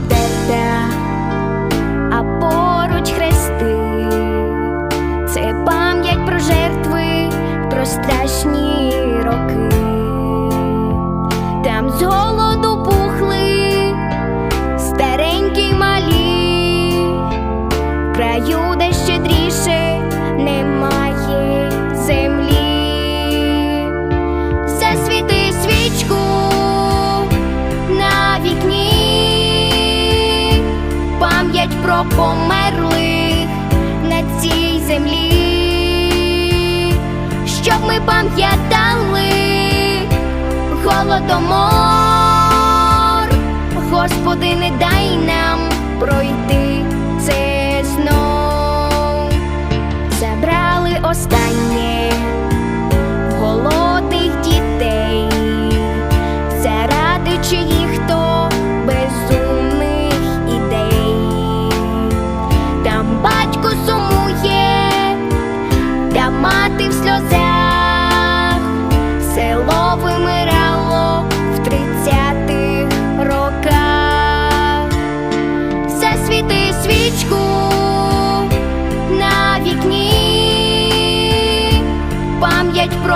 обдерта, а поруч хрести. Це пам'ять про жертви, про страшні роки. Там з голоду пухли старенькі малі, в краю, де щедріше померлих на цій землі, щоб ми пам'ятали голодомор, Господи, не дай нам пройти це знов. Забрали останнє. Голодних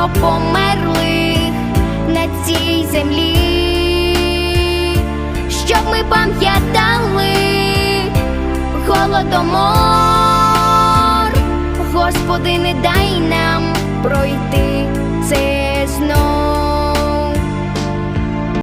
померлих на цій землі, щоб ми пам'ятали голодомор, Господи, не дай нам пройти